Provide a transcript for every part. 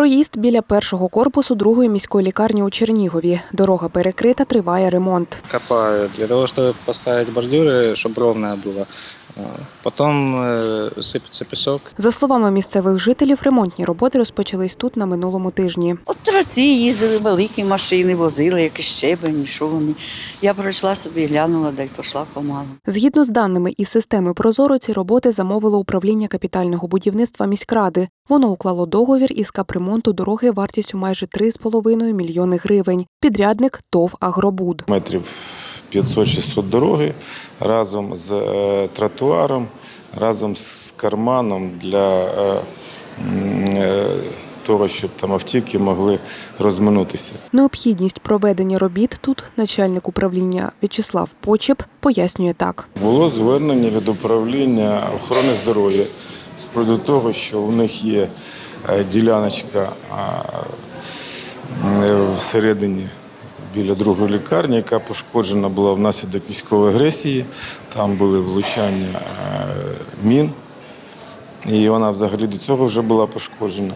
Проїзд біля першого корпусу другої міської лікарні у Чернігові. Дорога перекрита, триває ремонт. копают для того, чтобы поставить бордюры, чтобы ровно было. А, Потом э, сыпется песок. За словами місцевих жителів, ремонтні роботи розпочались тут на минулому тижні. От траці їздили, великі машини, возили, якісь щебень, що вони. Я пройшла собі, глянула, да й пішла помалу. Згідно з даними із системи Прозоро, ці роботи замовило управління капітального будівництва міськради. Воно уклало договір із капремонту дороги вартістю майже 3,5 мільйони гривень. Підрядник ТОВ Агробуд. метрів 500-600 дороги разом з е, тротуаром, разом з карманом для е, е, того, щоб там автівки могли розминутися. Необхідність проведення робіт тут начальник управління В'ячеслав Почеп пояснює так. Було звернення від управління охорони здоров'я з приводу того, що в них є діляночка всередині біля другої лікарні, яка пошкоджена була внаслідок військової агресії. Там були влучання е, мін. І вона взагалі до цього вже була пошкоджена.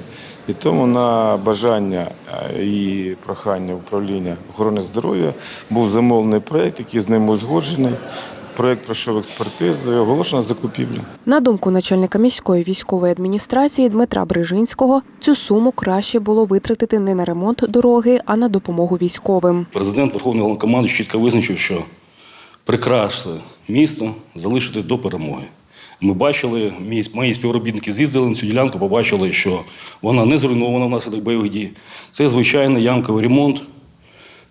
І тому на бажання е, і прохання управління охорони здоров'я був замовлений проєкт, який з ним узгоджений. Проєкт пройшов експертизу і оголошена закупівля. На думку начальника міської військової адміністрації Дмитра Брижинського, цю суму краще було витратити не на ремонт дороги, а на допомогу військовим. Президент Верховний Головнокомандуючий чітко визначив, що прикраси місто залишити до перемоги. Ми бачили, мій- мої співробітники з'їздили на цю ділянку, побачили, що вона не зруйнована внаслідок бойових дій. Це звичайний ямковий ремонт,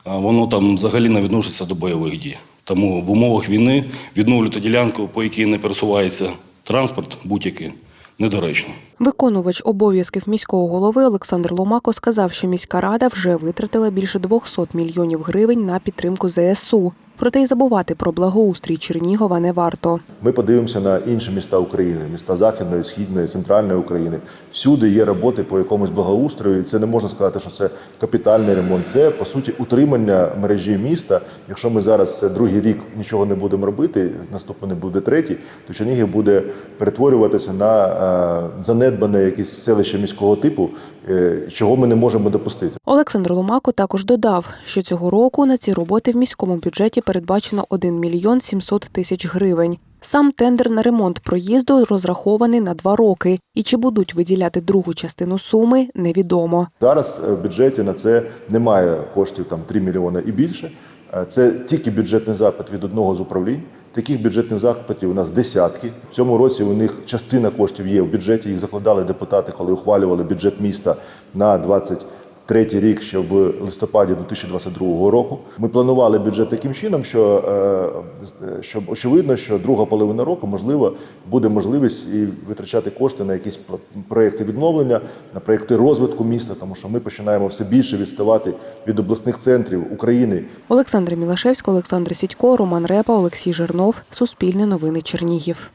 воно там взагалі не відноситься до бойових дій. Тому в умовах війни відновлювати ділянку, по якій не пересувається транспорт, будь-який, недоречно. Виконувач обов'язків міського голови Олександр Ломако сказав, що міська рада вже витратила більше 200 мільйонів гривень на підтримку ЗСУ. Проте й забувати про благоустрій Чернігова не варто. Ми подивимося на інші міста України, міста Західної, Східної, Центральної України. Всюди є роботи по якомусь благоустрою. І це не можна сказати, що це капітальний ремонт. Це по суті утримання мережі міста. Якщо ми зараз це другий рік нічого не будемо робити, наступний не буде третій, то Чернігів буде перетворюватися на е, занедбане якесь селище міського типу, е, чого ми не можемо допустити. Олександр Ломако також додав, що цього року на ці роботи в міському бюджеті передбачено 1 мільйон 700 тисяч гривень. Сам тендер на ремонт проїзду розрахований на два роки, і чи будуть виділяти другу частину суми, невідомо. Зараз е, в бюджеті на це немає коштів там 3 мільйони і більше. Е, Це тільки бюджетний запит від одного з управлінь. Таких бюджетних запитів у нас десятки. В цьому році у них частина коштів є в бюджеті. Їх закладали депутати, коли ухвалювали бюджет міста на 23 рік, ще в листопаді 2022 року. Ми планували бюджет таким чином, що, е, з- що очевидно, що друга половина року можливо буде можливість і витрачати кошти на якісь про- проекти відновлення, на проекти розвитку міста, тому що ми починаємо все більше відставати від обласних центрів України. Олександр Мілашевський, Олександр Сідько, Роман Репа, Олексій Жернов. Суспільне новини Чернігів.